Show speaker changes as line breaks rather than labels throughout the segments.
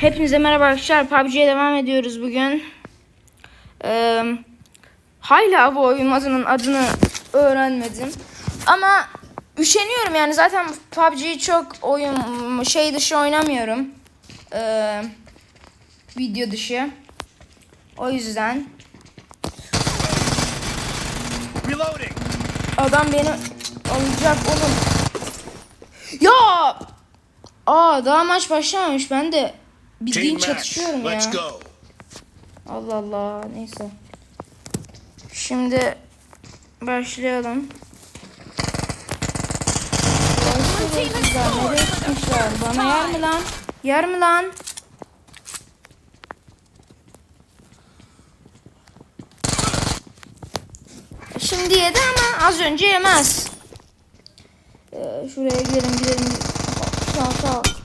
Hepinize merhaba arkadaşlar. PUBG'ye devam ediyoruz bugün. Ee, hala bu oyun adının adını öğrenmedim. Ama üşeniyorum yani zaten PUBG'yi çok oyun şey dışı oynamıyorum. Ee, video dışı. O yüzden
Reloading.
adam beni alacak oğlum. Ya! Aa daha maç başlamamış. Ben de bildiğin çatışıyorum ya. Allah Allah neyse. Şimdi başlayalım. Gitmişler? Bana yer mi lan? Yer mi lan? Şimdi yedi ama az önce yemez. Ee, şuraya gidelim gidelim. Sağ sağ.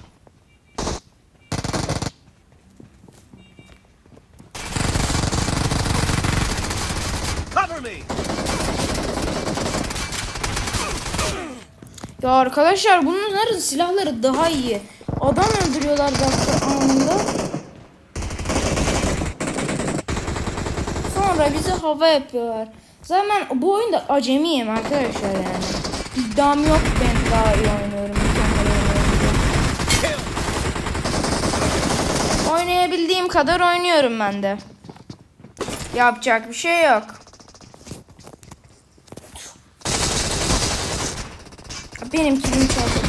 Ya arkadaşlar bunların silahları daha iyi. Adam öldürüyorlar dakika anında. Sonra bize hava yapıyorlar. Zaten ben bu oyunda acemiyim arkadaşlar yani. İddiam yok ben daha iyi oynuyorum. Oynayabildiğim kadar oynuyorum ben de. Yapacak bir şey yok. Benim kilimi çaldı.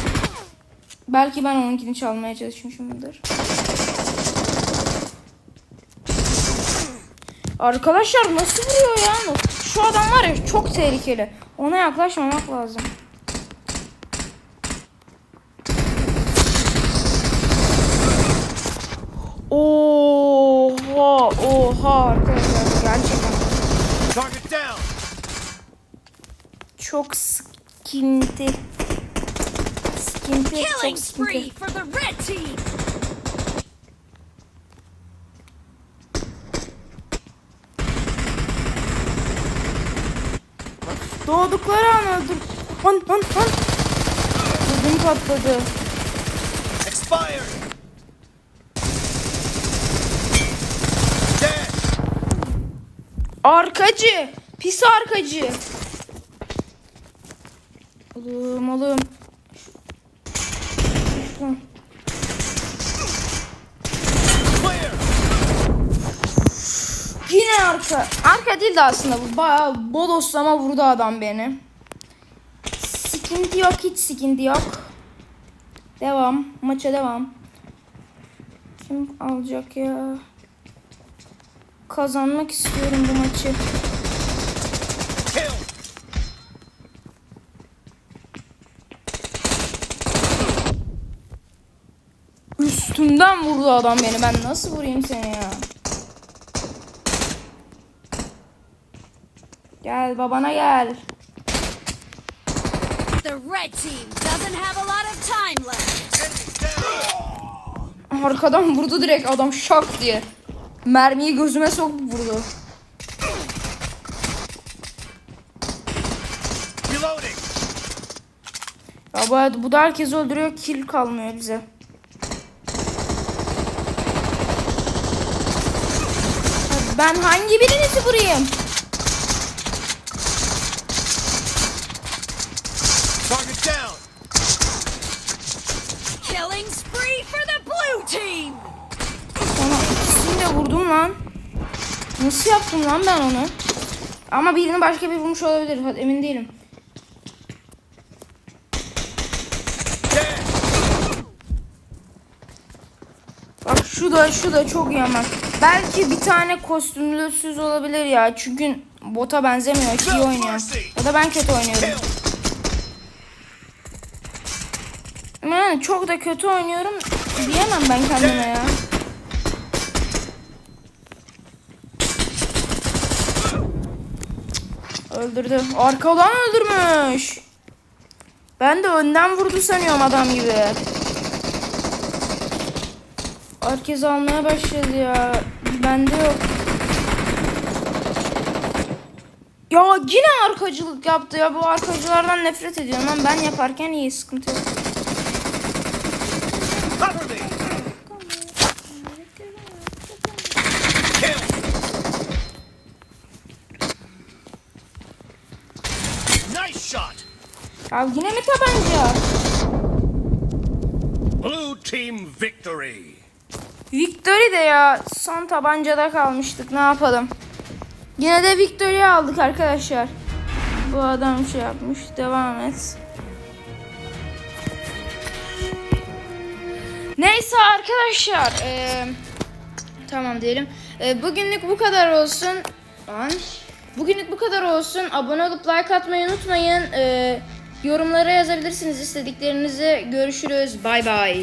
Belki ben onunkini çalmaya çalışmışımdır. Arkadaşlar nasıl vuruyor ya? Şu adam var ya çok tehlikeli. Ona yaklaşmamak lazım. Oha, oha arkadaşlar gerçekten çok sıkıntı. Sıkıntı,
Killing
çok
spree
sıkıntı.
for the red team.
Doğdukları an öldür. Han han han. Ödüm patladı.
Expired. Dead.
Arkacı. Pis arkacı. Oğlum oğlum. Yine arka. Arka değil de aslında bu. Bayağı bodoslama vurdu adam beni. Sıkıntı yok. Hiç sıkıntı yok. Devam. Maça devam. Kim alacak ya? Kazanmak istiyorum bu maçı.
Kill.
Üstümden vurdu adam beni. Ben nasıl vurayım seni ya? Gel babana gel.
The red team doesn't have a lot of time left.
Enemies down.
Arkadan vurdu direkt adam şak diye. Mermiyi gözüme soktu vurdu.
Reloading.
Ya bu, bu da herkes öldürüyor. Kill kalmıyor bize. Ben hangi birinizi vurayım?
Target down.
Killing spree for the blue team.
Ona ikisini de vurdum lan. Nasıl yaptım lan ben onu? Ama birini başka bir vurmuş olabilir. Hadi emin değilim. Şu da şu da çok yaman. Belki bir tane kostümlüsüz olabilir ya. Çünkü bota benzemiyor. iyi oynuyor. Ya da ben kötü oynuyorum. Yani çok da kötü oynuyorum diyemem ben kendime ya. Öldürdü. Arkadan öldürmüş. Ben de önden vurdu sanıyorum adam gibi. Herkes almaya başladı ya. Bende yok. Ya yine arkacılık yaptı ya. Bu arkacılardan nefret ediyorum. Lan ben yaparken iyi sıkıntı yok. Ya yine mi tabanca?
Blue team victory.
Victory de ya son tabancada kalmıştık ne yapalım. Yine de Victory aldık arkadaşlar. Bu adam şey yapmış devam et. Neyse arkadaşlar eee, tamam diyelim. Eee, bugünlük bu kadar olsun. Lan. Bugünlük bu kadar olsun. Abone olup like atmayı unutmayın. Eee, yorumlara yazabilirsiniz istediklerinizi. Görüşürüz. Bay bay.